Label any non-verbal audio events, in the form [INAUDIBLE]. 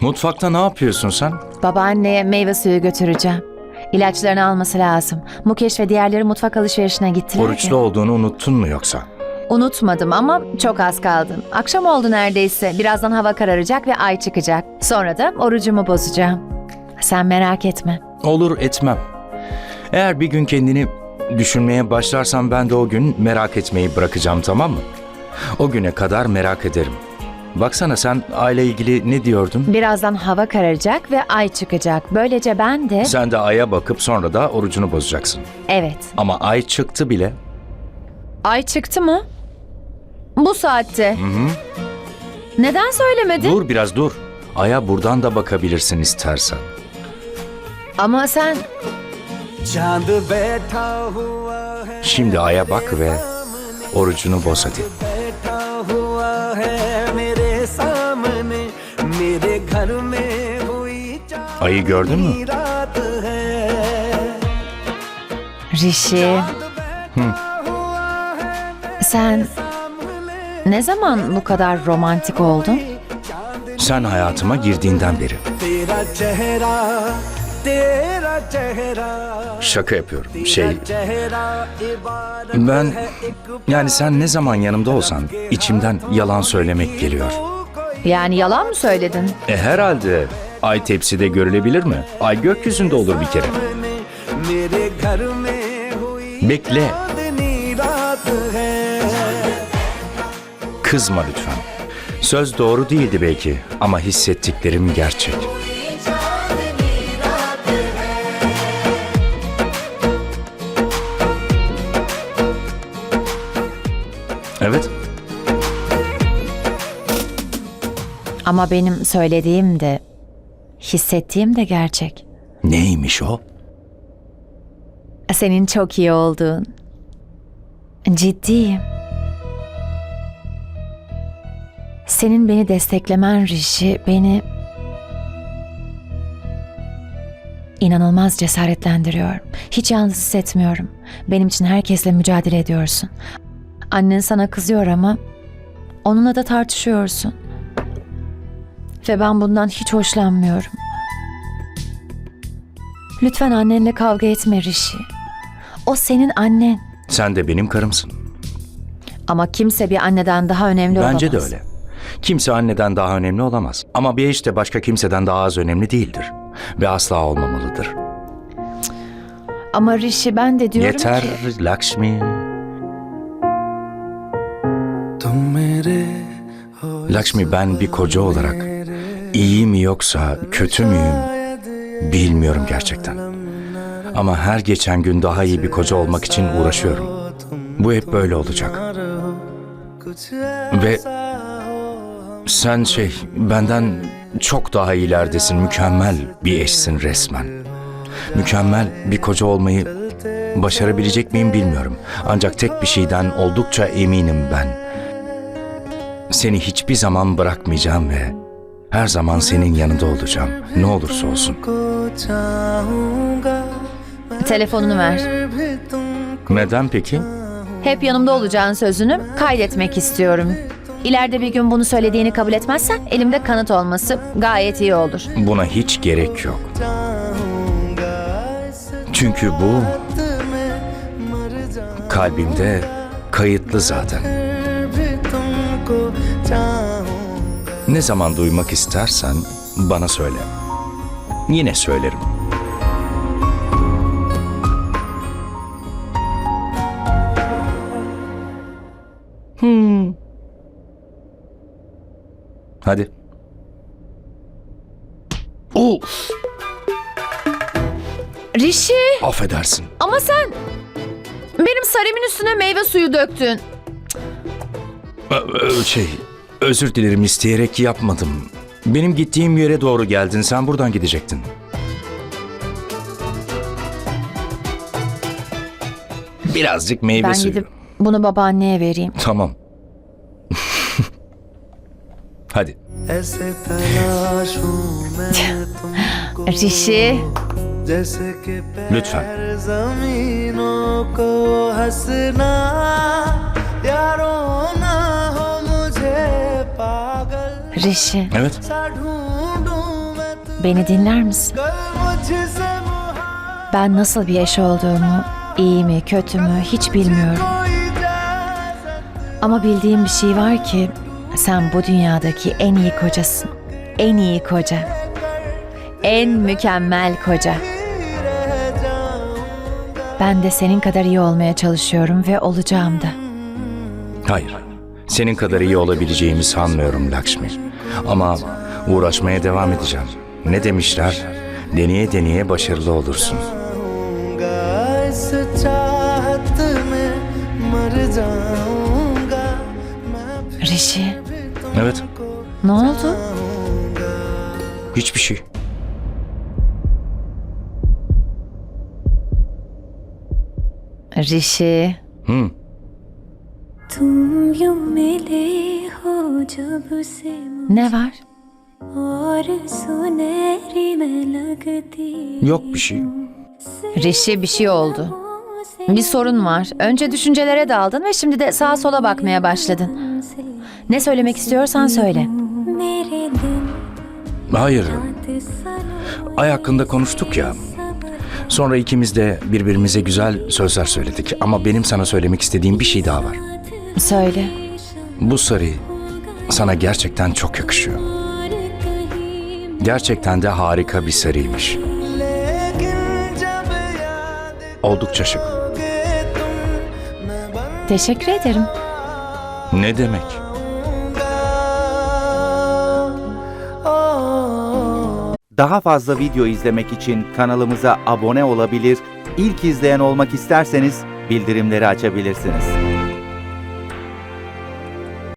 Mutfakta ne yapıyorsun sen? Babaanneye meyve suyu götüreceğim. İlaçlarını alması lazım. Mukeş ve diğerleri mutfak alışverişine gittiler. Oruçlu olduğunu unuttun mu yoksa? Unutmadım ama çok az kaldı. Akşam oldu neredeyse. Birazdan hava kararacak ve ay çıkacak. Sonra da orucumu bozacağım. Sen merak etme. Olur etmem. Eğer bir gün kendini düşünmeye başlarsan ben de o gün merak etmeyi bırakacağım tamam mı? O güne kadar merak ederim. Baksana sen aile ilgili ne diyordun? Birazdan hava kararacak ve ay çıkacak. Böylece ben de... Sen de aya bakıp sonra da orucunu bozacaksın. Evet. Ama ay çıktı bile. Ay çıktı mı? Bu saatte. Hı hı. Neden söylemedin? Dur biraz dur. Aya buradan da bakabilirsin istersen. Ama sen... Şimdi aya bak ve orucunu boz hadi. Ayı gördün mü? Rişi. Hı. Sen ne zaman bu kadar romantik oldun? Sen hayatıma girdiğinden beri. Şaka yapıyorum. Şey... Ben... Yani sen ne zaman yanımda olsan içimden yalan söylemek geliyor. Yani yalan mı söyledin? E herhalde. Ay tepside görülebilir mi? Ay gökyüzünde olur bir kere. Bekle. Kızma lütfen. Söz doğru değildi belki ama hissettiklerim gerçek. Evet. Ama benim söylediğim de hissettiğim de gerçek. neymiş o? Senin çok iyi olduğun. Ciddiyim. Senin beni desteklemen Rishi beni inanılmaz cesaretlendiriyor. Hiç yalnız hissetmiyorum. Benim için herkesle mücadele ediyorsun. Annen sana kızıyor ama onunla da tartışıyorsun. Ve ben bundan hiç hoşlanmıyorum. Lütfen annenle kavga etme Rişi. O senin annen. Sen de benim karımsın. Ama kimse bir anneden daha önemli Bence olamaz. Bence de öyle. Kimse anneden daha önemli olamaz. Ama bir eş de başka kimseden daha az önemli değildir. Ve asla olmamalıdır. Ama Rişi ben de diyorum Yeter, ki... Yeter Lakshmi. Lakshmi ben bir koca olarak iyi mi yoksa kötü müyüm bilmiyorum gerçekten. Ama her geçen gün daha iyi bir koca olmak için uğraşıyorum. Bu hep böyle olacak. Ve sen şey benden çok daha ilerdesin. Mükemmel bir eşsin resmen. Mükemmel bir koca olmayı başarabilecek miyim bilmiyorum. Ancak tek bir şeyden oldukça eminim ben. Seni hiçbir zaman bırakmayacağım ve her zaman senin yanında olacağım. Ne olursa olsun. Telefonunu ver. Neden peki? Hep yanımda olacağın sözünü kaydetmek istiyorum. İleride bir gün bunu söylediğini kabul etmezsen elimde kanıt olması gayet iyi olur. Buna hiç gerek yok. Çünkü bu kalbimde kayıtlı zaten. Ne zaman duymak istersen bana söyle. Yine söylerim. Hmm. Hadi. Oo. Rişi. Affedersin. Ama sen benim saremin üstüne meyve suyu döktün. Şey, özür dilerim isteyerek yapmadım. Benim gittiğim yere doğru geldin. Sen buradan gidecektin. Birazcık meyve Ben suyu. gidip bunu babaanneye vereyim. Tamam. [LAUGHS] Hadi. ऐसे तलाशूं मैं तुमको Rishi जैसे कि Lütfen. पैर जमीनों को हंसना यारो ना Rişi, Evet. beni dinler misin? Ben nasıl bir eş olduğumu, iyi mi, kötü mü hiç bilmiyorum. Ama bildiğim bir şey var ki sen bu dünyadaki en iyi kocasın. En iyi koca. En mükemmel koca. Ben de senin kadar iyi olmaya çalışıyorum ve olacağım da. Hayır. Senin kadar iyi olabileceğimi sanmıyorum Lakshmi. Ama uğraşmaya devam edeceğim. Ne demişler? Deneye deneye başarılı olursun. Rişi. Evet. Ne oldu? Hiçbir şey. Rişi. Hı. Hmm. Ne var? Yok bir şey. Rişi bir şey oldu. Bir sorun var. Önce düşüncelere daldın ve şimdi de sağa sola bakmaya başladın. Ne söylemek istiyorsan söyle. Hayır. Ay hakkında konuştuk ya. Sonra ikimiz de birbirimize güzel sözler söyledik. Ama benim sana söylemek istediğim bir şey daha var. Söyle. Bu sarı sana gerçekten çok yakışıyor. Gerçekten de harika bir sarıymış. Oldukça şık. Teşekkür ederim. Ne demek? Daha fazla video izlemek için kanalımıza abone olabilir, ilk izleyen olmak isterseniz bildirimleri açabilirsiniz.